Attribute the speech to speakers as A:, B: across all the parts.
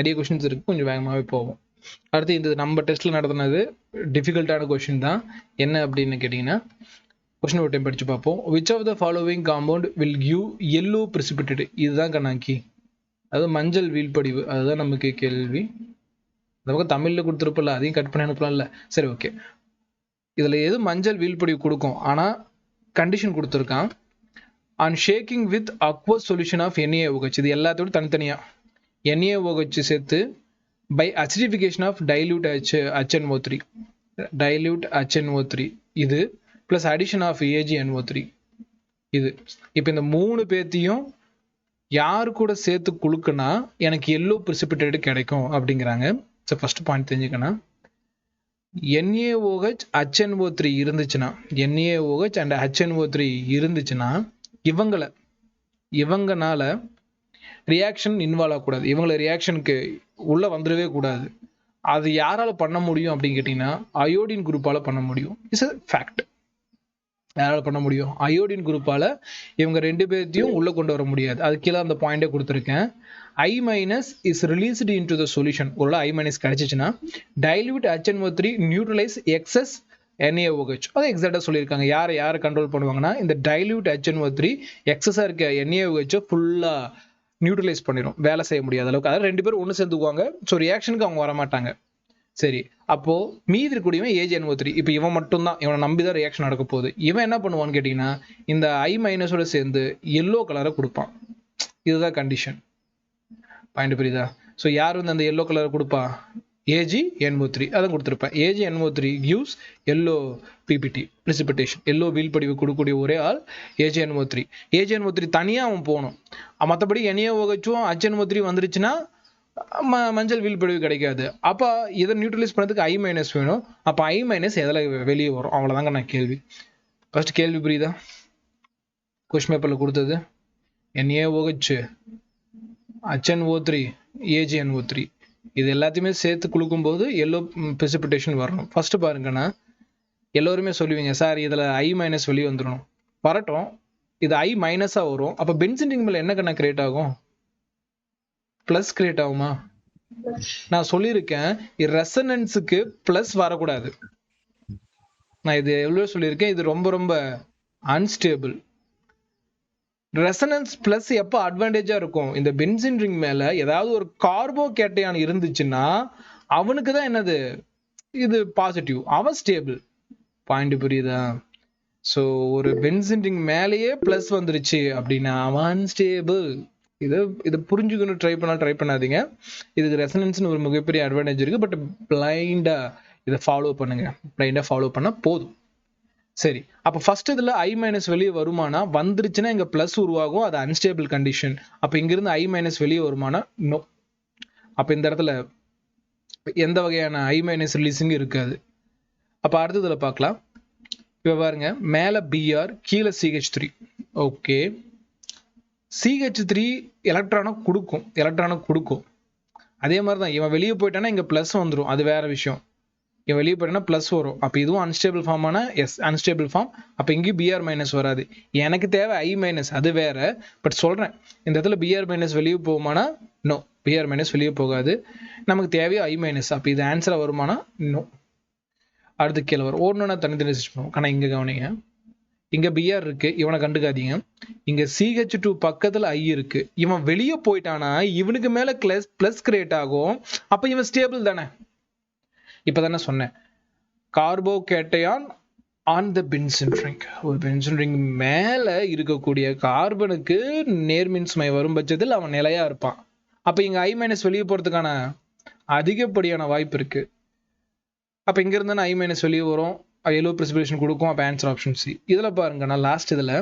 A: நிறைய கொஷின்ஸ் இருக்கு. கொஞ்சம் வேகமாகவே போவோம். அடுத்து இந்த நம்ம டெஸ்ட்டில் நடத்தினது டிஃபிகல்ட்டான கொஷின் தான். என்ன அப்படின்னு கேட்டிங்கன்னா கொஷின் ஒரு டைம் படித்து பார்ப்போம். Which of the following compound will give yellow precipitate? இதுதான் கண்ணாக்கி. அதாவது மஞ்சள் வீழ்படிவு. அதுதான் நமக்கு கேள்வி. நமக்கு தமிழில் கொடுத்துருப்பல அதையும் கட் பண்ணி அனுப்பலாம்ல. சரி ஓகே இதில் எது மஞ்சள் வீழ்படிவு கொடுக்கும்? ஆனால் கண்டிஷன் கொடுத்துருக்கான். And shaking with aqueous solution of NaOH இது எல்லாத்தோட தனித்தனியாக NaOH சேர்த்து by acidification of dilute H O three dilute HNO three இது plus addition of AgNO three இது. இப்போ இந்த மூணு பேர்த்தையும் யார் கூட சேர்த்து குலுக்குனா எனக்கு எல்லோ precipitate கிடைக்கும் அப்படிங்கிறாங்க. ஸோ ஃபஸ்ட் பாயிண்ட் தெரிஞ்சுக்கணும் NaOH ஓ த்ரீ இருந்துச்சுன்னா NaOH அண்ட் HNO த்ரீ இருந்துச்சுன்னா இவங்கள இவங்கனால ரியாக்ஷன் இன்வால்வ் ஆகக்கூடாது. இவங்கள ரியாக்ஷனுக்கு உள்ளே வந்துடவே கூடாது. அது யாரால பண்ண முடியும் அப்படின்னு கேட்டிங்கன்னா அயோடின் குரூப்பால பண்ண முடியும். இட்ஸ் அ ஃபேக்ட் யாரால பண்ண முடியும்? அயோடின் குரூப்பால இவங்க ரெண்டு பேர்த்தையும் உள்ள கொண்டு வர முடியாது. அது கீழே அந்த பாயிண்டே கொடுத்துருக்கேன். I minus is released into the solution ஒரு I minus கிடைச்சிச்சுன்னா dilute HNO three neutralise excess NaOH அது எக்ஸாக்டாக சொல்லியிருக்காங்க. யாரை யாரை கண்ட்ரோல் பண்ணுவாங்கன்னா இந்த டைல்யூட் HNO த்ரீ எக்ஸஸாக இருக்க NaOH ஃபுல்லாக நியூட்ரலைஸ் பண்ணிடும் வேலை செய்ய முடியாத அளவுக்கு. அதாவது ரெண்டு பேரும் ஒன்று சேர்ந்துக்குவாங்க. ஸோ ரியாக்ஷனுக்கு அவங்க வர மாட்டாங்க சரி. அப்போ மீதி இருக்கக்கூடியவன் ஏஜ் எண்பது த்ரீ இப்போ இவன் மட்டும்தான். இவனை நம்பி தான் ரியாக்ஷன் நடக்க போகுது. இவன் என்ன பண்ணுவான்னு கேட்டிங்கன்னா இந்த ஐ மைனஸோட சேர்ந்து எல்லோ கலரை கொடுப்பான். இதுதான் கண்டிஷன் பாயிண்ட் புரியுதா? ஸோ யார் வந்து அந்த எல்லோ கலரை கொடுப்பா? ஏஜி என்ஓ த்ரீ அதை கொடுத்துருப்பேன். AG NO three gives yellow PPT precipitation. Yellow வீழ்படிவு கொடுக்கக்கூடிய ஒரே ஆள் AG NO three AG NO three தனியாக அவன் போகணும். மற்றபடி என்ஏ ஓகச்சும் அச்என்ஓ த்ரீ வந்துருச்சுன்னா ம மஞ்சள் வீழ்படிவு கிடைக்காது. அப்போ இதை நியூட்ரலைஸ் பண்ணதுக்கு ஐ மைனஸ் வேணும். அப்போ ஐ மைனஸ் எதில் வெளியே வரும்? அவ்வளோதாங்க நான் கேள்வி. ஃபர்ஸ்ட் கேள்வி புரியுதா? கொஸ்டின் பேப்பரில் கொடுத்தது. NA OH O three AGNO three இது எல்லாத்தையுமே சேர்த்து குளுக்கும்போது எல்லோ precipitation வரணும். ஃபர்ஸ்ட் பாருங்கன்னா எல்லோருமே சொல்லுவீங்க சார் இதில் ஐ மைனஸ் வெளியே வந்துடும் வரட்டும். இது ஐ மைனஸாக வரும். அப்போ பென்சின்டிங் மேலே என்ன கண்ணா கிரியேட் ஆகும்? ப்ளஸ் கிரியேட் ஆகுமா? நான் சொல்லியிருக்கேன் ரெசனன்ஸுக்கு ப்ளஸ் வரக்கூடாது. நான் இது எவ்வளோ சொல்லியிருக்கேன் இது ரொம்ப ரொம்ப அன்ஸ்டேபிள் ரெசனன்ஸ் பிளஸ் எப்போ அட்வான்டேஜா இருக்கும்? இந்த பென்சின் ரிங் மேல ஏதாவது ஒரு கார்போ கேட்டையான் இருந்துச்சுன்னா அவனுக்கு தான் என்னது? இது பாசிட்டிவ் அவன் ஸ்டேபிள் பாயிண்ட் புரியுதா? ஸோ ஒரு பென்சின் ரிங் மேலேயே ப்ளஸ் வந்துருச்சு அப்படின்னா அவன் அன்ஸ்டேபிள் இதை இதை புரிஞ்சுக்கணும் ட்ரை பண்ணால் ட்ரை பண்ணாதீங்க. இதுக்கு ரெசனன்ஸ்னு ஒரு மிகப்பெரிய அட்வான்டேஜ் இருக்கு. பட் பிளைண்டா இதை ஃபாலோ பண்ணுங்க. பிளைண்டா ஃபாலோ பண்ணால் போதும். சரி அப்போ ஃபர்ஸ்ட் இதில் ஐ மைனஸ் வெளியே வருமானா வந்துருச்சுன்னா இங்கே ப்ளஸ் உருவாகும் அது அன்ஸ்டேபிள் கண்டிஷன் அப்போ இங்கிருந்து ஐ மைனஸ் வெளியே வருமானா நோ அப்போ இந்த இடத்துல எந்த வகையான ஐ மைனஸ் ரிலீஸிங்கும் இருக்காது. அப்போ அடுத்ததில் பார்க்கலாம். இப்போ பாருங்க மேலே பிஆர் கீழே CH three okay CH three எலக்ட்ரானை கொடுக்கும் எலக்ட்ரானை கொடுக்கும். அதே மாதிரி தான் இவன் வெளியே போயிட்டானா இங்கே ப்ளஸ் வந்துடும் அது வேற விஷயம். இங்கே வெளியே போயிட்டா ப்ளஸ் வரும். அப்போ இதுவும் அன்ஸ்டேபிள் ஃபார்மான எஸ் அன்ஸ்டேபிள் ஃபார்ம் அப்போ இங்கேயும் பிஆர் மைனஸ் வராது. எனக்கு தேவை ஐ மைனஸ் அது வேறு. பட் சொல்கிறேன் இந்த இடத்துல பிஆர் மைனஸ் வெளியே போகுமானா நோ பிஆர் மைனஸ் வெளியே போகாது. நமக்கு தேவையோ ஐ மைனஸ் அப்போ இது ஆன்சராக வருமானா நோ அடுத்து கீழே வரும். ஒன்று தனித்தனி சர்ச் பண்ணுவோம். ஆனால் இங்கே கவனிங்க. இங்கே பிஆர் இருக்குது இவனை கண்டுக்காதீங்க. இங்கே சிஹெச் டூ பக்கத்தில் ஐ இருக்குது இவன் வெளியே போயிட்டானா இவனுக்கு மேலே கிளஸ் ப்ளஸ் கிரியேட் ஆகும். அப்போ இவன் ஸ்டேபிள் தானே? இப்போ தானே சொன்னேன். Carbocation on the benzene ring ஒரு பென்சின் ரிங் மேலே இருக்கக்கூடிய கார்பனுக்கு நேர்மின்சுமை வரும் பட்சத்தில் அவன் நிலையாக இருப்பான். அப்போ இங்கே ஐ மைனஸ் வெளியே போகிறதுக்கான அதிகப்படியான வாய்ப்பு இருக்குது அப்போ இங்கேருந்து ஐ மைனஸ் வெளியே வரும். எல்லோ ப்ரிசிபிரேஷன் கொடுக்கும். அப்போ ஆன்சர் ஆப்ஷன் சி இதில் பாருங்க நான் லாஸ்ட் இதில்.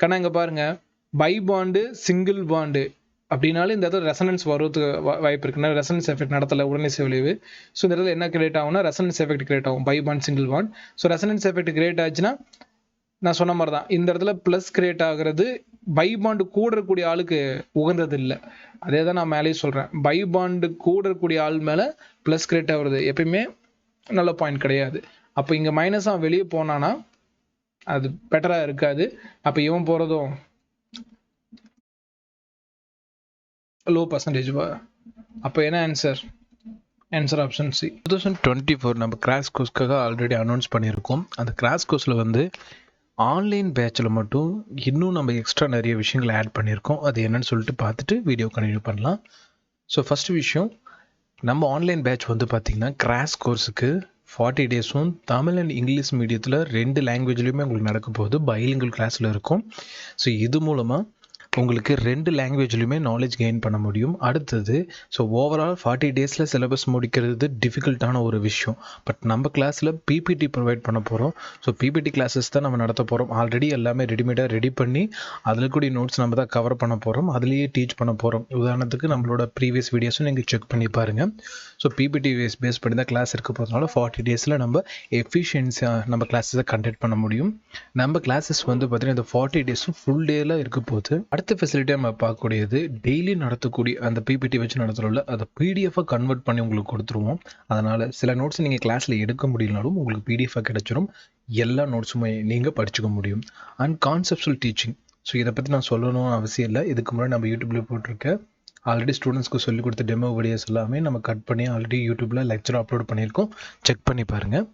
A: கண்ணா இங்கே பாருங்கள் பை பாண்டு சிங்கிள் பாண்டு அப்படின்னாலும் இந்த இடத்துல ரெசனன்ஸ் வரதுக்கு வா- வாய்ப்பு இருக்குன்னா ரெசனன்ஸ் எஃபெக்ட் நடத்தல உடனே விளைவு ஸோ இந்த இடத்துல என்ன கிரியேட் ஆகும்னா ரெசனன்ஸ் எஃபெக்ட் கிரியேட் ஆகும் pi bond single bond so resonance effect create ஆச்சுன்னா நான் சொன்ன மாதிரி தான் இந்த இடத்துல ப்ளஸ் கிரியேட் ஆகிறது பை பாண்டு கூடக்கூடிய ஆளுக்கு உகந்தது இல்லை அதே தான் நான் மேலேயே சொல்கிறேன் பை பாண்டு கூடக்கூடிய ஆள் மேலே ப்ளஸ் கிரியேட் ஆகுறது எப்பயுமே நல்ல பாயிண்ட் கிடையாது. அப்போ இங்கே மைனஸாக வெளியே போனானா அது பெட்டராக இருக்காது. அப்போ இவன் போகிறதும் லோ பர்சன்டேஜ் அப்போ என்ன answer answer option C two thousand twenty four நம்ம கிராஸ் கோர்ஸ்க்காக ஆல்ரெடி அனௌன்ஸ் பண்ணியிருக்கோம். அந்த கிராஸ் கோர்ஸில் வந்து ஆன்லைன் பேட்சில் மட்டும் இன்னும் நம்ம எக்ஸ்ட்ரா நிறைய விஷயங்களை ஆட் பண்ணியிருக்கோம். அது என்னன்னு சொல்லிட்டு பார்த்துட்டு வீடியோ கண்டினியூ பண்ணலாம். ஸோ ஃபஸ்ட்டு விஷயம் நம்ம ஆன்லைன் பேட்ச் வந்து பார்த்திங்கன்னா கிராஸ் கோர்ஸுக்கு ஃபார்ட்டி டேஸும் தமிழ் அண்ட் இங்கிலீஷ் மீடியத்தில் ரெண்டு லாங்குவேஜ்லேயுமே உங்களுக்கு நடக்க போகுது. பைலிங்கல் கிளாஸில் இருக்கும். ஸோ இது மூலமாக உங்களுக்கு ரெண்டு லாங்குவேஜ்லையுமே நாலேஜ் கெயின் பண்ண முடியும். அடுத்தது ஸோ ஓவரால் ஃபார்ட்டி டேஸில் சிலபஸ் முடிக்கிறது டிஃபிகல்ட்டான ஒரு விஷயம். பட் நம்ம கிளாஸில் பிபிடி ப்ரொவைட் பண்ண போகிறோம் ஸோ பிபிடி கிளாஸஸ் தான் நம்ம நடத்த போகிறோம் ஆல்ரெடி எல்லாமே ரெடிமேடாக ரெடி பண்ணி அதில் கூடிய நோட்ஸ் நம்ம தான் கவர் பண்ண போகிறோம் அதுலேயே டீச் பண்ண போகிறோம் உதாரணத்துக்கு நம்மளோட ப்ரீவியஸ் வீடியோஸும் நீங்கள் செக் பண்ணி பாருங்கள் ஸோ பிபிடி பேஸ் பேஸ் பண்ணி தான் கிளாஸ் இருக்க போகிறதுனால ஃபார்ட்டி டேஸில் நம்ம எஃபிஷியன்ஸியாக நம்ம கிளாஸஸை கண்டக்ட் பண்ண முடியும். நம்ம கிளாஸஸ் வந்து பார்த்திங்கன்னா இந்த ஃபார்ட்டி டேஸும் ஃபுல் டேயில் இருக்க போகுது. அடுத்த ஃபெசிலிட்டியாக நம்ம பார்க்கக்கூடியது டெய்லி நடத்தக்கூடிய அந்த பிபிடி வச்சு நடத்துகிறோம்ல அதை பிடிஎஃபாக கன்வெர்ட் பண்ணி உங்களுக்கு கொடுத்துருவோம். அதனால் சில நோட்ஸ் நீங்கள் கிளாஸில் எடுக்க முடியலனாலும் உங்களுக்கு பிடிஎஃபாக கிடச்சிரும். எல்லா நோட்ஸுமே நீங்கள் படிச்சுக்க முடியும். அண்ட் கான்செப்சுவல் டீச்சிங் ஸோ இதை பற்றி நான் சொல்லணும்னு அவசியம் இல்லை. இதுக்கு முன்னாடி நம்ம யூடியூப்ல போட்டிருக்க ஆல்ரெடி ஸ்டூடெண்ட்ஸ்க்கு சொல்லிக் கொடுத்த டெமோ வீடியோஸ் எல்லாமே நம்ம கட் பண்ணி ஆல்ரெடி யூடியூப்பில் லெக்சர் அப்லோட் பண்ணியிருக்கோம். செக் பண்ணி பாருங்கள்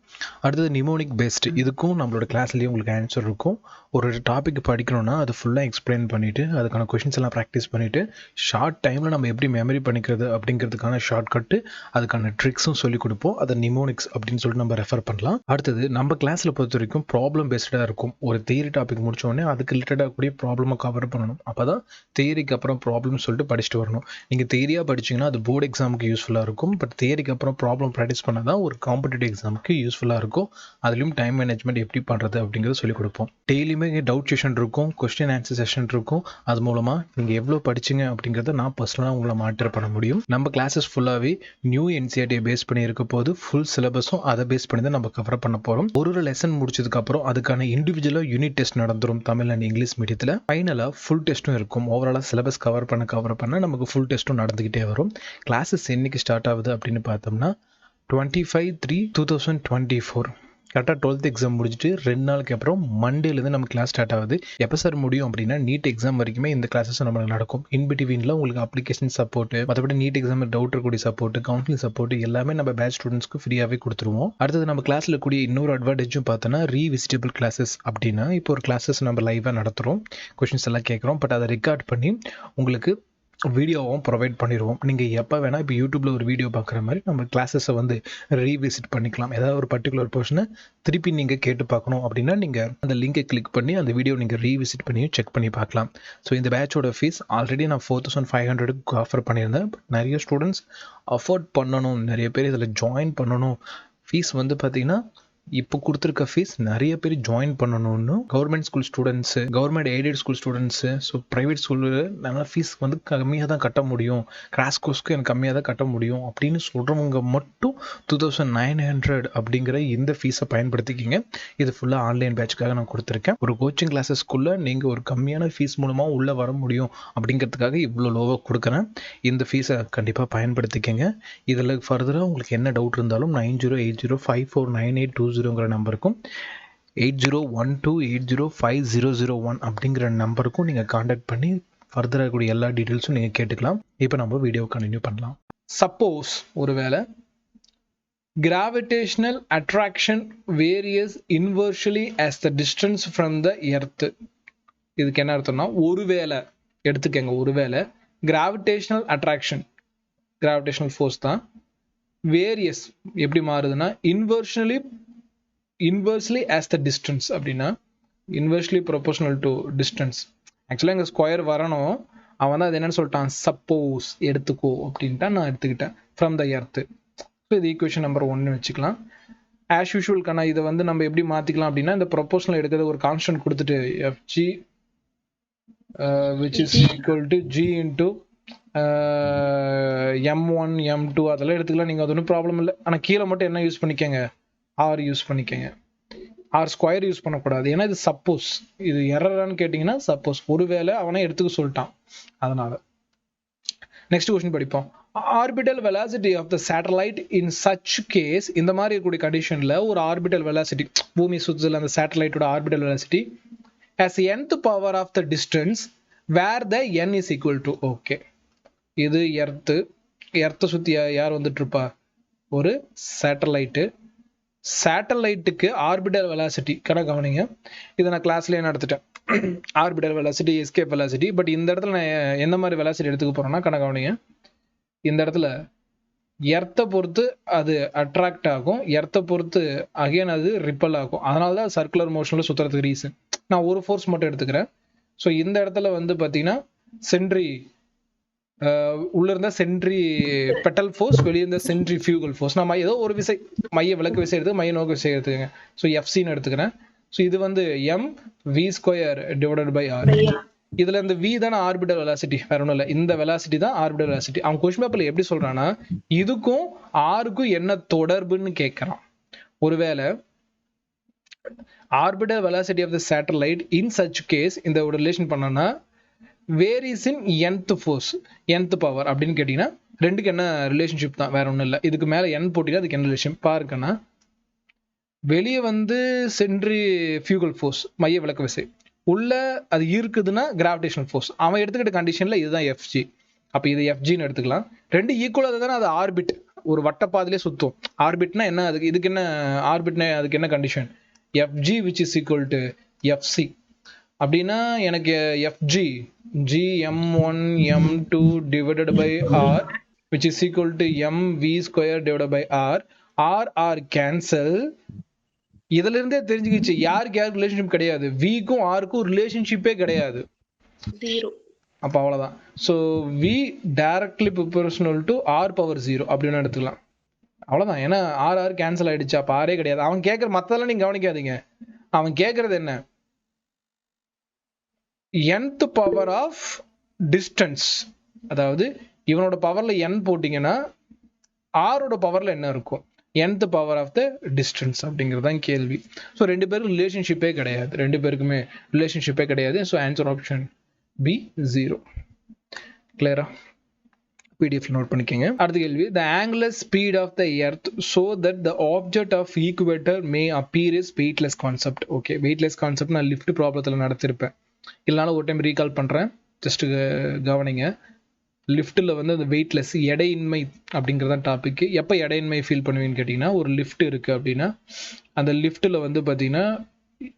A: அடுத்தது நிமோனிக் பெஸ்ட் இதுக்கும் நம்மளோட கிளாஸ்லேயே உங்களுக்கு ஆன்சர் இருக்கும். ஒரு டாபிக் படிக்கணும்னா அது ஃபுல்லாக எக்ஸ்பிளைன் பண்ணிவிட்டு அதுக்கான கொஷின்ஸ் எல்லாம் ப்ராக்டிஸ் பண்ணிவிட்டு ஷார்ட் டைமில் நம்ம எப்படி மெமரி பண்ணிக்கிறது அப்படிங்கிறதுக்கான ஷார்ட் கட்டு அதுக்கான ட்ரிக்ஸும் சொல்லிக் கொடுப்போம். அதை நிமோனிக்ஸ் அப்படின்னு சொல்லிட்டு நம்ம ரெஃபர் பண்ணலாம். அடுத்தது நம்ம கிளாஸில் பொறுத்த வரைக்கும் ப்ராப்ளம் பேஸ்டாக இருக்கும். ஒரு தியரி டாபிக் முடிச்சோடனே அதுக்கு ரிலேட்டடாக கூடிய ப்ராப்ளமாக கவர் பண்ணணும். அப்போ தான் தியரிக்கு அப்புறம் ப்ராப்ளம்னு சொல்லிட்டு படிச்சுட்டு வரணும். நீங்கள் தியரியாக படிச்சிங்கன்னா அது போர்டு எக்ஸாமுக்கு யூஸ்ஃபுல்லாக இருக்கும். பட் தியரிக்கு அப்புறம் ப்ராப்ளம் ப்ராக்டிஸ் பண்ணால் தான் ஒரு காம்படிட்டிவ் எக்ஸாமுக்கு யூஸ்ஃபுல்லாக இருக்கும். அதுலேயும் டைம் மேனேஜ்மெண்ட் எப்படி பண்ணுறது அப்படிங்கிறத சொல்லிக் கொடுப்போம். டெய்லியுமே டவுட் செஷன் இருக்கும் கொஸ்டின் ஆன்சர் செஷன் இருக்கும். அது மூலமாக நீங்கள் எவ்வளோ படிச்சிங்க அப்படிங்கிறத நான் பர்சனலாக உங்களை மாட்டர் பண்ண முடியும். நம்ம கிளாஸஸ் ஃபுல்லாகவே நியூ என்சிஆர்டியை பேஸ் பண்ணி இருக்க போது ஃபுல் சிலபஸும் அதை பேஸ் பண்ணி தான் நம்ம கவர் பண்ண போகிறோம் ஒரு ஒரு லெசன் முடிச்சதுக்கப்புறம் அதுக்கான இண்டிவிஜுவலாக யூனிட் டெஸ்ட் நடந்துடும் தமிழ் அண்ட் இங்கிலீஷ் மீடியத்தில் ஃபைனலாக ஃபுல் டெஸ்ட்டும் இருக்கும். ஓவராலாக சிலபஸ் கவர் பண்ண கவர் பண்ண நமக்கு ஃபுல் டெஸ்ட்டும் நடந்துக்கிட்டே வரும். கிளாஸஸ் என்னைக்கு ஸ்டார்ட் ஆகுது அப்படின்னு பார்த்தோம்னா twenty five three two thousand twenty four கரெக்டாக டுவெல்த் எக்ஸாம் முடிச்சுட்டு ரெண்டு நாளுக்கு அப்புறம் மண்டேலேருந்து நம்ம கிளாஸ் ஸ்டார்ட் ஆகுது. எப்போ சார் முடியும் அப்படின்னா நீட் எக்ஸாம் வரைக்குமே இந்த கிளாஸஸ் நம்மளுக்கு நடக்கும். இன் பிட்வீனில் உங்களுக்கு அப்ளிகேஷன் சப்போர்ட்டு மற்றபடி நீட் எக்ஸாம் டவுட் இருக்கக்கூடிய சப்போர்ட் கவுன்சிலிங் சப்போர்ட் எல்லாமே நம்ம பேட்ச் ஸ்டூடெண்ட்ஸ்க்கு ஃப்ரீயாகவே கொடுத்துருவோம். அடுத்தது நம்ம கிளாஸில் கூடிய இன்னொரு அட்வான்டேஜும் பார்த்தோன்னா ரீவிசிட்டபிள் கிளாஸஸ் அப்படின்னா இப்போ ஒரு கிளாஸஸ் நம்ம லைவாக நடத்துகிறோம் கொஷின்ஸ் எல்லாம் கேட்குறோம். பட் அதை ரெக்கார்ட் பண்ணி உங்களுக்கு வீடியோவும் ப்ரொவைட் பண்ணிடுவோம் நீங்கள் எப்போ வேணால் இப்போ யூடியூப்பில் ஒரு வீடியோ பார்க்குற மாதிரி நம்ம கிளாஸஸை வந்து ரீவிசிட் பண்ணிக்கலாம். ஏதாவது ஒரு பர்டிகுலர் போர்ஷனை திருப்பி நீங்கள் கேட்டு பார்க்கணும் அப்படின்னா நீங்கள் அந்த லிங்கை கிளிக் பண்ணி அந்த வீடியோ நீங்கள் ரீவிசிட் பண்ணி செக் பண்ணி பார்க்கலாம். ஸோ இந்த பேட்சோட ஃபீஸ் ஆல்ரெடி நான் ஃபோர் தௌசண்ட் ஃபைவ் ஹண்ட்ரடுக்கு ஆஃபர் பண்ணியிருந்தேன். பட் நிறைய ஸ்டூடெண்ட்ஸ் அஃபோர்ட் பண்ணணும். நிறைய பேர் இதில் ஜாயின் பண்ணணும். ஃபீஸ் வந்து பார்த்திங்கன்னா இப்போ கொடுத்துருக்க ஃபீஸ் நிறைய பேர் ஜாயின் பண்ணணும்னு government school students government aided school students so private ஸ்கூலில் நல்லா ஃபீஸ் வந்து கம்மியாக தான் கட்ட முடியும். கிராஸ் கோர்ஸ்க்கு எனக்கு கம்மியாக தான் கட்ட முடியும். அப்படின்னு சொல்கிறவங்க மட்டும் டூ தௌசண்ட் நைன் ஹண்ட்ரட் அப்படிங்கிற இந்த ஃபீஸை பயன்படுத்திக்கிங்க. இது ஃபுல்லாக ஆன்லைன் பேட்சுக்காக நான் கொடுத்துருக்கேன். ஒரு கோச்சிங் கிளாஸஸ்க்குள்ளே நீங்கள் ஒரு கம்மியான ஃபீஸ் மூலமாக உள்ளே வர முடியும் அப்படிங்கிறதுக்காக இவ்வளோ லோவாக கொடுக்குறேன். இந்த ஃபீஸை கண்டிப்பாக பயன்படுத்திக்கங்க. இதில் ஃபர்தராக உங்களுக்கு என்ன டவுட் இருந்தாலும் nine zero eight zero five four nine eight two ஜீரோங்கிற நம்பருக்கும் eight zero one two eight zero five zero zero one அப்படிங்கிற நம்பருக்கும் நீங்கள் காண்டாக்ட் பண்ணி ஃபர்தராக இருக்கக்கூடிய எல்லா டீட்டெயில்ஸும் நீங்கள் கேட்டுக்கலாம். இப்போ நம்ம வீடியோ கண்டினியூ பண்ணலாம். சப்போஸ் ஒருவேளை gravitational attraction varies inversely as the distance from the earth இதுக்கு என்ன அர்த்தம்னா ஒருவேளை எடுத்துக்கங்க ஒருவேளை கிராவிடேஷனல் அட்ராக்ஷன் கிராவிடேஷனல் ஃபோர்ஸ் தான் வேரியஸ் எப்படி மாறுதுன்னா inversely inversely as the distance அப்படின்னா இன்வர்ஸ்லி ப்ரொபோஷனல் டு டிஸ்டன்ஸ் ஆக்சுவலாக எங்கள் ஸ்கொயர் வரணும். அவன் தான் அது என்னன்னு சொல்லிட்டான். சப்போஸ் எடுத்துக்கோ அப்படின்ட்டு நான் எடுத்துக்கிட்டேன். ஃப்ரம் த எர்த்து ஸோ இது ஈக்குவேஷன் நம்பர் ஒன்று வச்சுக்கலாம். ஆஸ் யூஷுவல் கண்ணா இதை வந்து நம்ம எப்படி மாற்றிக்கலாம் அப்படின்னா இந்த ப்ரொபோஷனல் எடுக்கிறது ஒரு கான்ஸ்டன்ட் கொடுத்துட்டு FG which is equal to G into M one M two அதெல்லாம் எடுத்துக்கலாம். நீங்கள் அது ஒன்றும் ப்ராப்ளம் இல்லை. ஆனால் கீழே மட்டும் என்ன யூஸ் பண்ணிக்கங்க? ஆர் யூஸ் பண்ணிக்கங்க. ஆர் ஸ்கொயர் யூஸ் பண்ணக்கூடாது. ஏன்னா இது சப்போஸ் இது எரரான்னு கேட்டிங்கன்னா சப்போஸ் ஒருவேளை அவனை எடுத்துக்க சொல்லிட்டான். அதனால. நெக்ஸ்ட் கொஸ்டின் படிப்போம். Orbital velocity of the satellite in such case இந்த மாதிரி இருக்கக்கூடிய கண்டிஷனில் ஒரு ஆர்பிட்டல் வெலாசிட்டி பூமி சுற்றுல அந்த சேட்டலைட்டோட orbital velocity as nth power of the distance where the N is equal to okay இது எர்த்து எர்த்தை சுற்றி யார் வந்துட்டு இருப்பா? ஒரு சேட்டலைட்டு சேட்டலைட்டுக்கு ஆர்பிட்டல் வெலாசிட்டி கடை கவனிங்க. இதை நான் கிளாஸ்லேயே நடத்திட்டேன். Orbital velocity escape velocity but இந்த இடத்துல நான் எந்த மாதிரி வெலாசிட்டி எடுத்துக்க போகிறேன்னா கடை கவனிங்க. இந்த இடத்துல எர்த்தை பொறுத்து அது அட்ராக்ட் ஆகும். எர்த்தை பொறுத்து அகைன் அது ரிப்பல் ஆகும். அதனால தான் சர்க்குலர் மோஷனில் சுற்றுறதுக்கு ரீசன் நான் ஒரு ஃபோர்ஸ் மட்டும் எடுத்துக்கிறேன். ஸோ இந்த இடத்துல வந்து பார்த்தீங்கன்னா சென்ட்ரி உள்ள இருந்த சென்ட்ரி பெட்டல் ஃபோர்ஸ் வெளியே இருந்த சென்ட்ரி ஃபியூகல் ஃபோர்ஸ் நம்ம ஏதோ ஒரு விசை மைய விளக்கு விசை எடுத்து மைய நோக்கு விசை எடுத்துக்கங்க. ஸோ எஃப்சின்னு எடுத்துக்கிறேன். ஸோ இது வந்து M V square divided by R இதுல இந்த வி தானே ஆர்பிட்டல் வெலாசிட்டி வேற ஒன்றும் இல்லை. இந்த வெலாசிட்டி தான் ஆர்பிட்டல் வெலாசிட்டி அவன் கொஸ்டின் பேப்பர்ல எப்படி சொல்றான்னா இதுக்கும் ஆருக்கும் என்ன தொடர்புன்னு கேட்கறான். ஒருவேளை orbital velocity of the satellite in such case இந்த ஒரு relation where varies in nth force nth power அப்படின்னு கேட்டிங்கன்னா ரெண்டுக்கு என்ன ரிலேஷன்ஷிப் தான்? வேற ஒன்றும் இல்லை. இதுக்கு மேலே என் போட்டினா அதுக்கு என்ன ரிலேஷன் பாருக்கண்ணா வெளியே வந்து சென்ட்ரி ஃபியூகல் ஃபோர்ஸ் மைய விளக்கு விசை. உள்ள அது இருக்குதுன்னா கிராவிடேஷனல் ஃபோர்ஸ் அவன் எடுத்துக்கிட்ட கண்டிஷனில் இதுதான் எஃப்ஜி அப்போ இது எஃப்ஜின்னு எடுத்துக்கலாம். ரெண்டு ஈக்குவலாக தானே அது ஆர்பிட் ஒரு வட்டப்பாதிலே சுத்தும். ஆர்பிட்னா என்ன? அதுக்கு இதுக்கு என்ன ஆர்பிட்னா அதுக்கு என்ன condition FG which is equal to FC அப்படின்னா எனக்கு FG G M one M two divided by R which is equal to M V square divided by R R R cancel இதுல இருந்தே தெரிஞ்சுக்கிச்சு. யாருக்கு யாருக்கு ரிலேஷன்ஷிப் கிடையாது? விக்கும் ஆருக்கும் ரிலேஷன்ஷிப்பே கிடையாது. அப்போ அவ்வளோதான் so V directly proportional to R power zero அப்படின்னு எடுத்துக்கலாம். அவ்வளோதான் ஏன்னா ஆர் ஆர் கேன்சல் ஆயிடுச்சு. அப்போ ஆரே கிடையாது. அவன் கேட்குற மற்றதெல்லாம் நீங்கள் கவனிக்காதீங்க. அவன் கேட்குறது என்ன? Nth பவர் ஆஃப் டிஸ்டன்ஸ் அதாவது இவனோட பவர்ல என் போட்டிங்கன்னா ஆரோட பவர்ல என்ன இருக்கும்? nth power of the distance அப்படிங்கிறது தான் கேள்வி. ஸோ ரெண்டு பேரும் ரிலேஷன்ஷிப்பே கிடையாது. ரெண்டு பேருக்குமே ரிலேஷன்ஷிப்பே கிடையாது. So answer option B zero கிளியரா பிடிஎஃப் நோட் பண்ணிக்கோங்க. அடுத்த கேள்வி. The angular speed of the earth so that the object of equator may appear is weightless concept okay weightless concept நான் லிஃப்ட் ப்ராப்ளத்தில் நடத்திருப்பேன். இல்லைனாலும் ஒரு டைம் ரீகால் பண்ணுறேன் ஜஸ்ட்டு கவனிங்க. லிஃப்ட்டில் வந்து அந்த வெயிட்லெஸ் எடையின்மை அப்படிங்கிறதான் டாபிக் எப்போ எடையின்மை ஃபீல் பண்ணுவீங்கன்னு கேட்டிங்கன்னா ஒரு லிஃப்ட் இருக்குது அப்படின்னா அந்த லிஃப்ட்டில் வந்து பார்த்தீங்கன்னா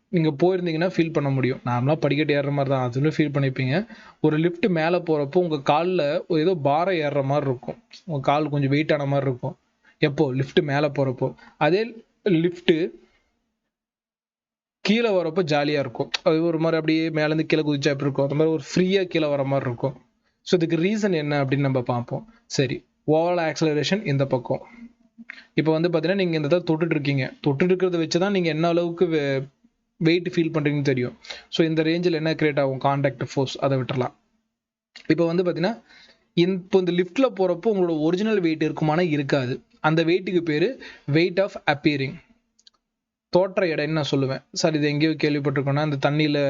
A: நீங்கள் போயிருந்தீங்கன்னா ஃபீல் பண்ண முடியும். நார்மலாக படிக்கட்டு ஏறுற மாதிரி தான் அதுன்னு ஃபீல் பண்ணிப்பீங்க. ஒரு லிஃப்ட் மேலே போகிறப்போ உங்கள் காலில் ஏதோ பாரம் ஏறுற மாதிரி இருக்கும். உங்கள் கால் கொஞ்சம் வெயிட் ஆன மாதிரி இருக்கும். எப்போ? லிஃப்ட் மேலே போகிறப்போ அதே லிஃப்ட்டு கீழே வரப்போ ஜாலியாக இருக்கும். அது ஒரு மாதிரி அப்படியே மேலேருந்து கீழே குதிச்சா எப்படி இருக்கும்? அந்த மாதிரி ஒரு ஃப்ரீயாக கீழே வர மாதிரி இருக்கும். ஸோ இதுக்கு ரீசன் என்ன அப்படின்னு நம்ம பார்ப்போம். சரி ஓவரால் ஆக்சலரேஷன் இந்த பக்கம். இப்போ வந்து பார்த்தீங்கன்னா நீங்கள் இந்த இதை தொட்டுட்டு இருக்கீங்க. தொட்டுட்டு இருக்கிறத வச்சு தான் நீங்கள் என்ன அளவுக்கு வெயிட் ஃபீல் பண்ணுறீங்கன்னு தெரியும். ஸோ இந்த ரேஞ்சில் என்ன கிரியேட் ஆகும்? காண்டாக்ட் ஃபோர்ஸ் அதை விட்டுறலாம். இப்போ வந்து பார்த்தீங்கன்னா இப்போ இந்த லிஃப்ட்டில் போகிறப்போ உங்களோட ஒரிஜினல் வெயிட் இருக்குமானா இருக்காது. அந்த வெயிட்டுக்கு பேர் வெயிட் ஆஃப் அப்பியரிங் தோற்ற எடைன்னு நான் சொல்லுவேன்? சார் இது எங்கேயோ கேள்விப்பட்டிருக்கோன்னா அந்த தண்ணியில்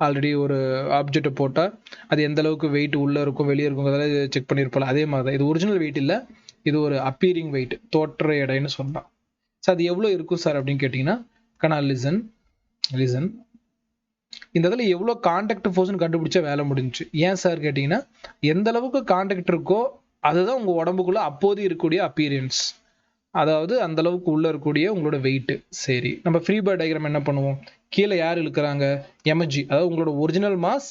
A: ஆல்ரெடி ஒரு ஆப்ஜெக்ட்டை போட்டால் அது எந்த அளவுக்கு வெயிட் உள்ளே இருக்கும் வெளியே இருக்கும் அதெல்லாம் செக் பண்ணியிருப்போம் அதே மாதிரி தான் இது ஒரிஜினல் வெயிட் இல்லை இது ஒரு அப்பீரிங் வெயிட் தோற்ற எடைன்னு சொல்லலாம் சார் அது எவ்வளோ இருக்கும் சார் அப்படின்னு கேட்டிங்கன்னா கனா லிசன் லிசன் இந்த இதில் எவ்வளோ காண்டாக்ட் ஃபோர்ஸ்னு கண்டுபிடிச்சா வேலை முடிஞ்சுச்சு. ஏன் சார் கேட்டிங்கன்னா எந்த அளவுக்கு காண்டாக்ட் இருக்கோ அதுதான் உங்கள் உடம்புக்குள்ளே அப்போது இருக்கக்கூடிய அப்பீரியன்ஸ் அதாவது அந்த அளவுக்கு உள்ள இருக்கக்கூடிய உங்களோட வெயிட் சரி நம்ம ஃப்ரீ பேர்ட் டயக்ராம் என்ன பண்ணுவோம்? கீழே யார் இழுக்கிறாங்க? எமர்ஜி அதாவது உங்களோட ஒரிஜினல் மாஸ்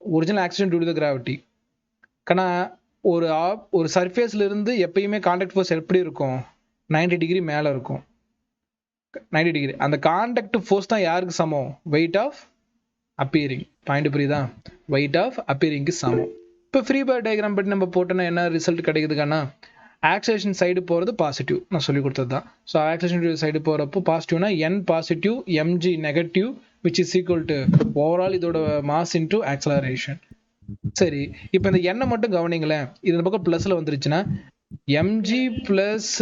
A: ஒரிஜினல் ஆக்சிடென்ட் டியூ த கிராவிட்டி கண்ணா ஒரு ஆப் ஒரு சர்ஃபேஸ்ல இருந்து எப்பயுமே காண்டாக்ட் ஃபோர்ஸ் எப்படி இருக்கும்? 90 டிகிரி மேலே இருக்கும். 90 டிகிரி அந்த காண்டாக்ட் ஃபோர்ஸ் தான் யாருக்கு சமம்? வெயிட் ஆஃப் அப்பியரிங் பாயிண்ட் புரியுதா? வெயிட் ஆஃப் அப்பியரிங்க்கு சமம். இப்போ ஃப்ரீ பேர் டயக்ராம் பற்றி நம்ம போட்டோன்னா என்ன ரிசல்ட் கிடைக்குதுக்கானா ஆக்சலேஷன் சைடு போகிறது பாசிட்டிவ் நான் சொல்லி கொடுத்தது தான் ஸோ ஆக்சலேஷன் சைடு போகிறப்போ பாசிட்டிவ்னா N positive MG negative which is equal to overall இதோட மாஸ் இன்டூ ஆக்சலரேஷன் சரி இப்போ இந்த எண்ணை மட்டும் கவனிங்களேன். இது இந்த பக்கம் ப்ளஸில் வந்துருச்சுன்னா எம்ஜி ப்ளஸ்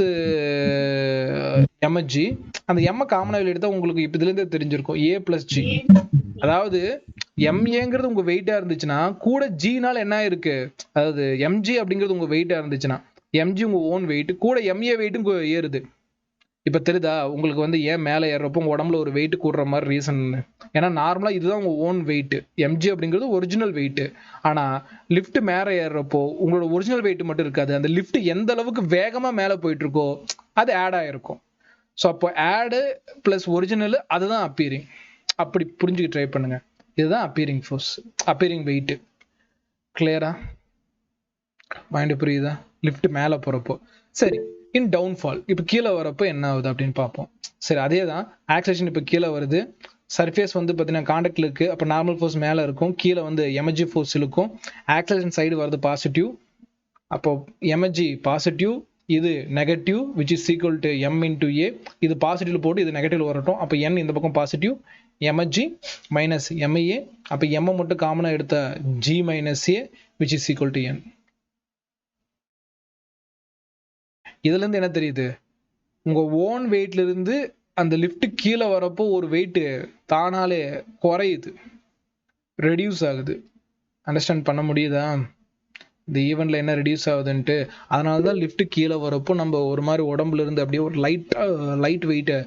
A: எம்ஜி அந்த எம்மை காமனாக வெளியே எடுத்தால் உங்களுக்கு இப்போ இதுலேருந்தே தெரிஞ்சிருக்கும். ஏ ப்ளஸ் ஜி அதாவது எம்ஏங்கிறது உங்கள் வெயிட்டாக இருந்துச்சுன்னா கூட ஜினால் என்ன இருக்கு அதாவது எம்ஜி அப்படிங்கிறது உங்கள் வெயிட்டாக இருந்துச்சுன்னா எம்ஜி உங்கள் ஓன் வெயிட் கூட எம்ஏ வெயிட்டும் ஏறுது. இப்போ தெரியுதா உங்களுக்கு வந்து ஏன் மேலே ஏறுறப்போ உங்கள் உடம்புல ஒரு வெயிட் கூடுற மாதிரி ரீசன்னு ஏன்னா நார்மலாக இதுதான் உங்கள் ஓன் வெயிட்டு எம்ஜி அப்படிங்கிறது ஒரிஜினல் வெயிட்டு ஆனால் லிஃப்ட் மேலே ஏறுறப்போ உங்களோட ஒரிஜினல் வெயிட் மட்டும் இருக்காது. அந்த லிஃப்ட் எந்த அளவுக்கு வேகமாக மேலே போயிட்டு இருக்கோ அது ஆட் ஆகிருக்கும் ஸோ அப்போ ஆடு ப்ளஸ் ஒரிஜினல் அதுதான் அப்பீரிங் அப்படி புரிஞ்சுக்க ட்ரை பண்ணுங்க. இதுதான் அப்பீரிங் ஃபோர்ஸ் அப்பீரிங் வெயிட்டு கிளியரா மைண்டு புரியுதா? லிஃப்ட் மேலே போகிறப்போ சரி இன் டவுன்ஃபால் இப்போ கீழே வரப்போ என்ன ஆகுது அப்படின்னு பார்ப்போம். சரி அதே தான் ஆக்சிலேஷன் இப்போ கீழே வருது. சர்ஃபேஸ் வந்து பார்த்தீங்கன்னா காண்டாக்டில் இருக்குது அப்போ நார்மல் ஃபோர்ஸ் மேலே இருக்கும். கீழே வந்து எமர்ஜி ஃபோர்ஸ் இருக்கும் ஆக்சிலேஷன் சைடு வருது பாசிட்டிவ் அப்போ எமர்ஜி பாசிட்டிவ் இது negative which is equal to M into A இது பாசிட்டிவ் போட்டு இது நெகட்டிவ் வரட்டும். அப்போ என் இந்த பக்கம் பாசிட்டிவ் எம்ஜி மைனஸ் எம்ஏ அப்போ எம்ஐ மட்டும் காமனாக எடுத்த G minus A which is equal to N இதுல இருந்து என்ன தெரியுது? உங்க ஓன் வெயிட்ல இருந்து அந்த லிஃப்ட் கீழே வரப்போ ஒரு வெயிட் தானாலே குறையுது. ரெடியூஸ் ஆகுது. அண்டர்ஸ்டாண்ட் பண்ண முடியுதா? இந்த ஈவெண்ட்ல என்ன ரெடியூஸ் ஆகுதுன்ட்டு. அதனால தான் லிஃப்ட் கீழே வரப்போ நம்ம ஒரு மாதிரி உடம்புல இருந்து அப்படியே ஒரு லைட்டாக லைட் வெயிட்டை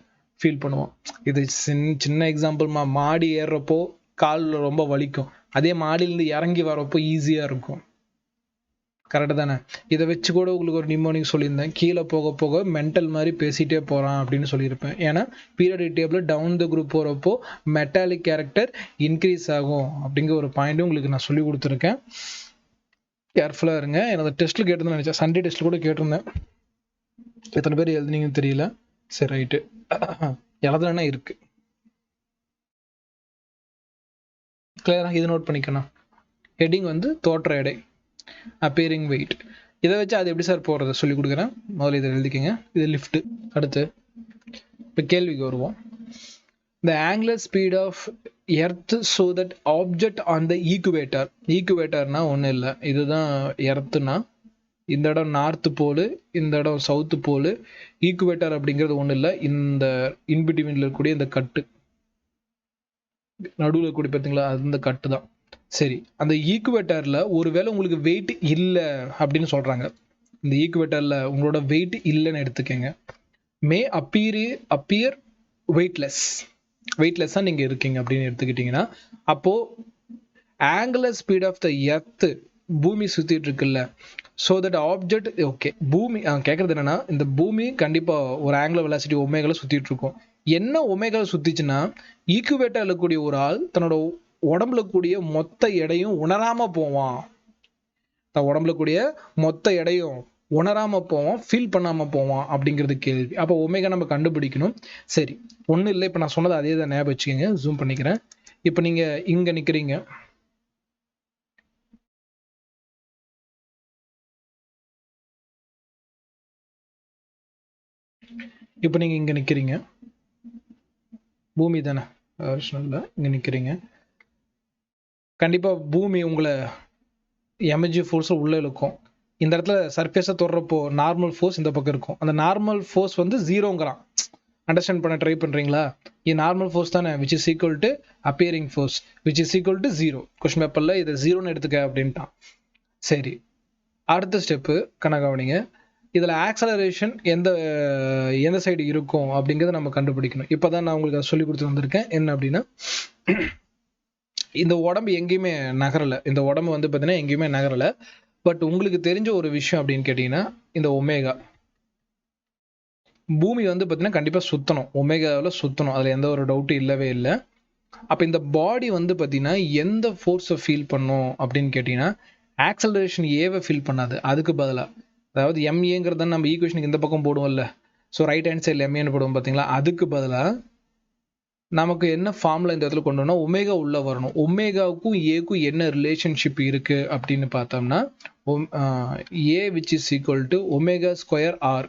A: ஃபீல் பண்ணுவோம். இது சின்ன சின்ன எக்ஸாம்பிள்மா மாடி ஏறுறப்போ காலில் ரொம்ப வலிக்கும். அதே மாடியிலேருந்து இறங்கி வரப்போ ஈஸியாக இருக்கும். கரெக்டு தானே. இதை வச்சு கூட உங்களுக்கு ஒரு நிமோனிக் சொல்லியிருந்தேன். கீழே போக போக மென்டல் மாதிரி பேசிகிட்டே போகிறான் அப்படின்னு சொல்லியிருப்பேன். ஏன்னா periodic table down the group போகிறப்போ மெட்டாலிக் கேரக்டர் இன்க்ரீஸ் ஆகும் அப்படிங்கிற ஒரு பாயிண்ட்டும் உங்களுக்கு நான் சொல்லி கொடுத்துருக்கேன். கேர்ஃபுல்லாக இருங்க. எனது டெஸ்ட்டில் கேட்டிருந்தேன் நினச்சேன். சண்டே டெஸ்ட்டில் கூட கேட்டிருந்தேன். எத்தனை பேர் எழுதுனீங்கன்னு தெரியல. சரி ரைட்டு எழுதுனா இருக்கு. கிளியரா இது நோட் பண்ணிக்கணும். ஹெட்டிங் வந்து தோற்ற எடை. அப்பியரிங் வெயிட் இதை வச்சு அது எப்படி சார் போடுறத? சொல்லி கொடுக்குறேன். முதல்ல இதை எழுதிக்கங்க. இது லிஃப்ட் அடுத்து இப்போ கேள்விக்கு வருவோம். The angular speed of earth so that object on the equator ஈக்குவேட்டர்னா ஒன்றும் இல்லை. இதுதான் எர்த்துனா இந்த இடம் நார்த்து போலு இந்த இடம் சவுத்து போலு ஈக்குவேட்டர் அப்படிங்கிறது ஒன்றும் இல்லை. இந்த இன்பிட்வீனில் இருக்கக்கூடிய இந்த கட்டு. நடுவில் கூடி பார்த்தீங்களா அந்த கட்டு தான் சரி அந்த ஈக்குவேட்டரில் ஒருவேளை உங்களுக்கு வெயிட் இல்லை அப்படின்னு சொல்கிறாங்க இந்த ஈக்குவேட்டரில் உங்களோட வெயிட் இல்லைன்னு எடுத்துக்கோங்க. மே அப்பியர் அப்பியர் வெயிட்லெஸ் வெயிட்லெஸ்ஸாக நீங்கள் இருக்கீங்க அப்படின்னு எடுத்துக்கிட்டிங்கன்னா அப்போது angular speed of the earth பூமி சுற்றிட்டு இருக்குல்ல. ஸோ தட் ஆப்ஜெக்ட் ஓகே பூமி கேட்குறது என்னன்னா இந்த பூமி கண்டிப்பாக ஒரு ஆங்குலர் வெலாசிட்டி ஒமேகளை சுற்றிட்டு இருக்கும். என்ன ஒமேகளை சுற்றிச்சுன்னா ஈக்குவேட்டரில் இருக்கக்கூடிய ஒரு ஆள் தன்னோட உடம்புல கூடிய மொத்த எடையும் உணராம போவான். தன் உடம்புல கூடிய மொத்த எடையும் உணராம போவான் ஃபீல் பண்ணாம போவான் அப்படிங்கிறது கேள்வி. அப்போ ஒமேகா நம்ம கண்டுபிடிக்கணும். சரி ஒன்றும் இல்லை. இப்போ நான் சொன்னது அதே தான் ஞாபகம் வச்சுக்கோங்க. ஜூம் பண்ணிக்கிறேன். இப்போ நீங்க இங்க நிக்கிறீங்க. இப்போ நீங்க இங்க நிக்கிறீங்க. பூமி தானே? இல்லை இங்க நிக்கிறீங்க. கண்டிப்பாக பூமி உங்களை எமர்ஜி ஃபோர்ஸ் உள்ளே இழுக்கும். இந்த இடத்துல சர்ஃபேஸை தொடுறப்போ நார்மல் ஃபோர்ஸ் இந்த பக்கம் இருக்கும். அந்த நார்மல் ஃபோர்ஸ் வந்து ஜீரோங்கிறான் அண்டர்ஸ்டாண்ட் பண்ண ட்ரை பண்ணுறீங்களா இது நார்மல் ஃபோர்ஸ் தானே which is equal to appearing force which is equal to zero question பேப்பரில் இதை ஜீரோன்னு எடுத்துக்க அப்படின்ட்டான். சரி. அடுத்த ஸ்டெப்பு கணக்கவனிங்க இதில் ஆக்சலரேஷன் எந்த எந்த சைடு இருக்கும் அப்படிங்கிறத நம்ம கண்டுபிடிக்கணும். இப்போ தான் நான் உங்களுக்கு அதை சொல்லி கொடுத்து வந்திருக்கேன். என்ன அப்படின்னா இந்த உடம்பு எங்கேயுமே நகரல. இந்த உடம்பு வந்து பார்த்தீங்கன்னா எங்கேயுமே நகரலை. பட் உங்களுக்கு தெரிஞ்ச ஒரு விஷயம் அப்படின்னு கேட்டிங்கன்னா இந்த ஒமேகா. பூமி வந்து பார்த்தீங்கன்னா கண்டிப்பாக சுத்தணும். ஒமேகாவில் சுத்தணும். அதில் எந்த ஒரு டவுட்டும் இல்லவே இல்லை. அப்போ இந்த பாடி வந்து பார்த்தீங்கன்னா எந்த ஃபோர்ஸை ஃபீல் பண்ணும் அப்படின்னு கேட்டிங்கன்னா ஆக்சலரேஷன் ஏவை ஃபீல் பண்ணாது. அதுக்கு பதிலாக அதாவது எம்ஏங்கிறத நம்ம ஈக்குவேஷனுக்கு இந்த பக்கம் போடுவோம்ல. ஸோ ரைட் ஹேண்ட் சைடில் எம்ஏன்னு போடுவோம் பார்த்தீங்களா அதுக்கு பதிலாக நமக்கு என்ன ஃபார்மில் இந்த இடத்துல கொண்டு வரணும்? ஒமேகா உள்ளே வரணும். ஒமேகாவுக்கும் ஏக்கும் என்ன ரிலேஷன்ஷிப் இருக்குது அப்படின்னு பார்த்தோம்னா A which is equal to omega square R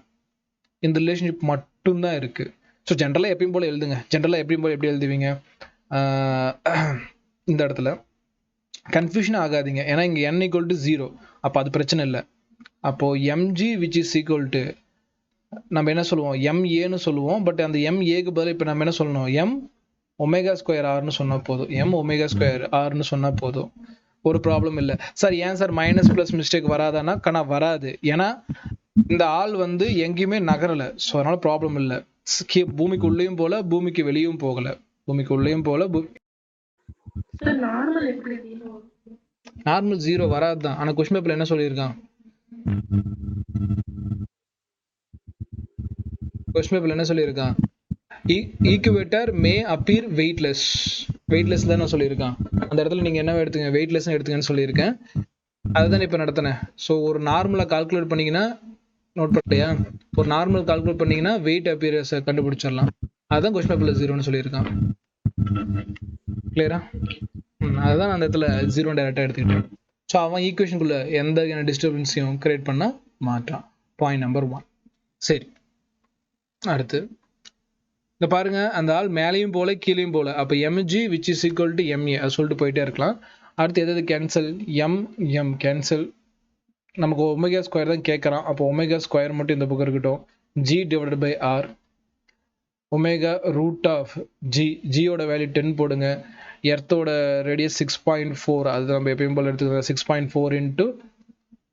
A: இந்த ரிலேஷன்ஷிப் மட்டும்தான் இருக்குது ஸோ ஜென்ரலாக எப்பயும் போல் எழுதுங்க. ஜென்ரலாக எப்பயும் போல் எப்படி எழுதுவீங்க? இந்த இடத்துல. கன்ஃபியூஷன் ஆகாதீங்க. ஏன்னா இங்கே என் ஈக்குவல் டு ஜீரோ அப்போ அது பிரச்சனை இல்லை. அப்போது MG which is equal to நம்ம என்ன சொல்லுவோம்? எம் ஏன்னு சொல்லுவோம். பட் அந்த எம் ஏக்கு பதில் இப்போ நம்ம என்ன சொல்லணும்? எம் ஒமேகா ஸ்கொயர் ஆர்னு சொன்னால் போதும். எம் ஒமேகா ஸ்கொயர் ஆர்னு சொன்னால் போதும். ஒரு ப்ராப்ளம் இல்லை. சார் ஏன் சார் மைனஸ் ப்ளஸ் மிஸ்டேக் வராதானா கணா வராது. ஏன்னா இந்த ஆள் வந்து எங்கேயுமே நகரலை. ஸோ அதனால ப்ராப்ளம் இல்லை. கீ- பூமிக்கு உள்ளேயும் போல பூமிக்கு வெளியும் போகல. பூமிக்கு உள்ளேயும் போல
B: சார் நார்மல்
A: ஜீரோ வராது தான் ஆனா கொஸ்டின் பேப்பர்ல என்ன சொல்லியிருக்கான்? கொஸ்டின் பேப்பர்ல என்ன சொல்லியிருக்கான்? Equator may appear weightless weightless தான் நான் சொல்லியிருக்கான். அந்த இடத்துல நீங்கள் என்ன எடுத்துங்க? வெயிட்லெஸ் எடுத்துங்கன்னு சொல்லியிருக்கேன். அதுதான் இப்போ நடத்தினேன். ஸோ ஒரு நார்மலாக கால்குலேட் பண்ணீங்கன்னா நோட் பண்ணியா ஒரு நார்மல் கால்குலேட் பண்ணிங்கன்னா வெயிட் அப்பியரஸ் கண்டுபிடிச்சிடலாம். அதுதான் கொஸ்டின் பேப்பரில் ஜீரோன்னு சொல்லியிருக்கான். கிளியரா அதுதான் அந்த இடத்துல ஜீரோ டேரெக்டாக எடுத்துக்கிட்டேன். ஸோ அவன் ஈக்குவேஷனுக்குள்ளே எந்த டிஸ்டர்பன்ஸையும் கிரியேட் பண்ண மாட்டான் பாயிண்ட் நம்பர் ஒன் சரி. அடுத்து. இந்த பாருங்க அந்த ஆள் மேலேயும் போல கீழேயும் போல. அப்போ MG which is equal to MA அது சொல்லிட்டு போயிட்டே இருக்கலாம். அடுத்து எது கேன்சல் எம் எம் கேன்சல் நமக்கு ஒமேகா ஸ்கொயர் தான் கேட்குறான் அப்போ ஒமேகா ஸ்கொயர் மட்டும் இந்த பக்கம் இருக்கட்டும். G divided by R omega root of G ஜியோட value ten போடுங்க. எர்த்தோட ரேடியஸ் சிக்ஸ் பாயிண்ட் ஃபோர் அது நம்ம எப்பயும் போல் எடுத்துக்கோங்க. Six point four into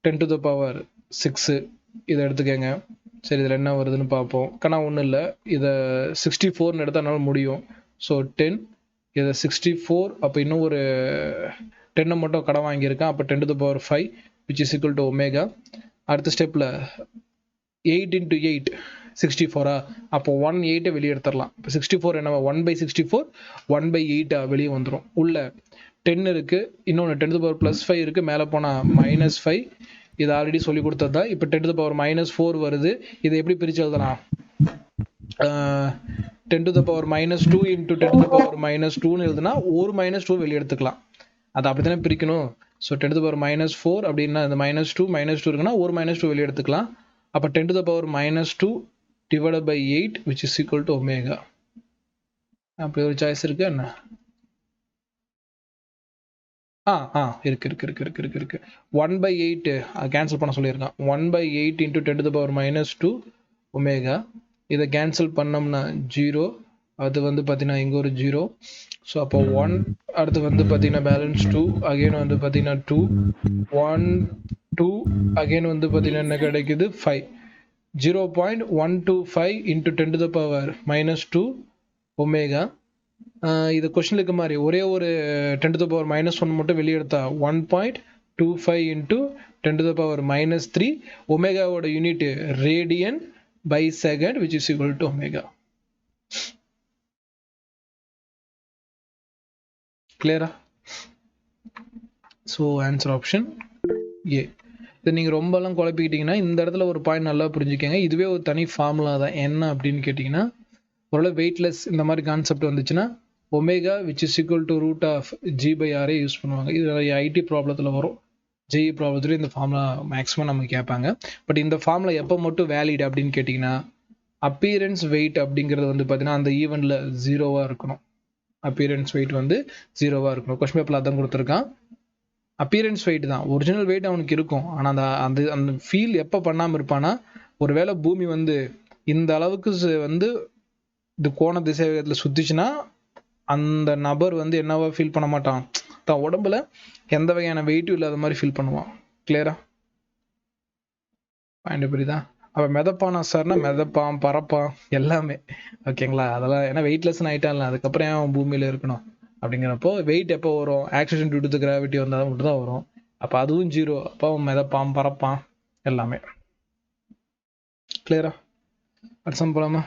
A: ten to the power six இதை எடுத்துக்கங்க. சரி இதில் என்ன வருதுன்னு பார்ப்போம். கணா ஒன்றும் இல்லை. இதை சிக்ஸ்டி ஃபோர்னு எடுத்தால் முடியும். ஸோ டென் இதை சிக்ஸ்டி ஃபோர் அப்போ இன்னும் ஒரு டென்னை மட்டும் கடன் வாங்கியிருக்கேன். அப்போ ten to the power five which is equal to omega அடுத்த ஸ்டெப்பில் எயிட் இன்ட்டு எயிட் சிக்ஸ்டி ஃபோரா அப்போ ஒன் எயிட்டை வெளியே எடுத்துடலாம். இப்போ சிக்ஸ்டி ஃபோர் என்ன one by sixty four one by எயிட்டா வெளியே வந்துடும் உள்ள டென் இருக்குது இன்னொன்று டென் பவர் ப்ளஸ் ஃபைவ் இருக்கு. மேலே போனால் மைனஸ் ஃபைவ் இது ஆல்ரெடி சொல்லி கொடுத்தது தான். இப்போ டென் பவர் மைனஸ் ஃபோர் வருது. இதை எப்படி பிரிச்சு எழுதலாம்? Ten to the power minus two into ten to power minus டூன்னு எழுதுனா ஒரு மைனஸ் டூ வெளியே எடுத்துக்கலாம். அதை அப்படி தானே பிரிக்கணும் so ten to power minus four அப்படின்னா இந்த மைனஸ் டூ மைனஸ் டூ இருக்குன்னா ஒரு மைனஸ் டூ வெளியே எடுத்துக்கலாம். அப்போ ten to the power minus two divide by eight which is equal to omega அப்படி ஒரு சாய்ஸ் இருக்கு என்ன? ஆ ஆ இருக்கு இருக்கு இருக்கு இருக்கு இருக்கு இருக்கு. ஒன் பை எயிட் கேன்சல் பண்ண சொல்லியிருக்கான். One by eight into ten to power minus two omega இதை கேன்சல் பண்ணோம்னா ஜீரோ அது வந்து பார்த்தீங்கன்னா இங்கே ஒரு ஜீரோ ஸோ அப்போ ஒன் அடுத்து வந்து பார்த்தீங்கன்னா பேலன்ஸ் டூ அகெயின் வந்து பார்த்தீங்கன்னா டூ ஒன் டூ அகைன் வந்து பார்த்தீங்கன்னா என்ன கிடைக்குது? Five zero point one two five into ten to the power minus two omega இது கொஸ்டின் இருக்க மாதிரி ஒரே ஒரு ten to the power minus one மட்டும் வெளியே எடுத்தா one point two five into ten to the power minus three ஒமேகாவோட unit radian by second which is equal to omega கிளியரா so answer option A இது நீங்கள் ரொம்பலாம் குழப்பிக்கிட்டீங்கன்னா இந்த இடத்துல ஒரு பாயிண்ட் நல்லா புரிஞ்சுக்கங்க. இதுவே ஒரு தனி ஃபார்முலா தான். என்ன அப்படின்னு கேட்டிங்கன்னா ஓரளவு வெயிட்லெஸ் இந்த மாதிரி கான்செப்ட் வந்துச்சுன்னா omega which is equal to root of G by Aarey use பண்ணுவாங்க. இது ஐடி ப்ராப்ளத்தில் வரும். ஜெய் ப்ராப்ளத்துலேயும் இந்த ஃபார்முலா மேக்ஸிமம் நம்ம கேட்பாங்க. பட் இந்த ஃபார்முலா எப்போ மட்டும் வேலிட் அப்படின்னு கேட்டிங்கன்னா அப்பியரன்ஸ் வெயிட் அப்படிங்கிறது வந்து பார்த்தீங்கன்னா அந்த ஈவெண்ட்டில் ஜீரோவாக இருக்கணும். அப்பியரன்ஸ் வெயிட் வந்து ஜீரோவாக இருக்கணும். கொஸ்டின் பேப்பரில் அதான் கொடுத்துருக்கான். அப்பியரன்ஸ் வெயிட் தான். ஒரிஜினல் வெயிட் அவனுக்கு இருக்கும். ஆனால் அந்த அந்த அந்த ஃபீல் எப்போ பண்ணாமல் இருப்பானா ஒருவேளை பூமி வந்து இந்த அளவுக்கு வந்து இது கோண திசை வேகத்தில் சுத்திச்சுன்னா அந்த நபர் வந்து என்னவா ஃபீல் பண்ண மாட்டான். தான் உடம்புல எந்த வகையான வெயிட்டும் இல்லாத மாதிரி ஃபீல் பண்ணுவான். கிளியரா பாயிண்ட் புரியுதா? அவன் மிதப்பானா சார்னா மிதப்பான் பறப்பான் எல்லாமே. ஓகேங்களா அதெல்லாம் ஏன்னா வெயிட்லெஸ் ஆயிட்டான்ல அதுக்கப்புறம் ஏன் அவன் பூமியில இருக்கணும்? அப்படிங்கிறப்போ வெயிட் எப்போ வரும்? ஆக்சிஜன் டியூ டு கிராவிட்டி வந்தால் மட்டும் தான் வரும். அப்போ அதுவும் ஜீரோ அப்போ அவன் மிதப்பான் பறப்பான் எல்லாமே. கிளியரா அடுத்த போலாமா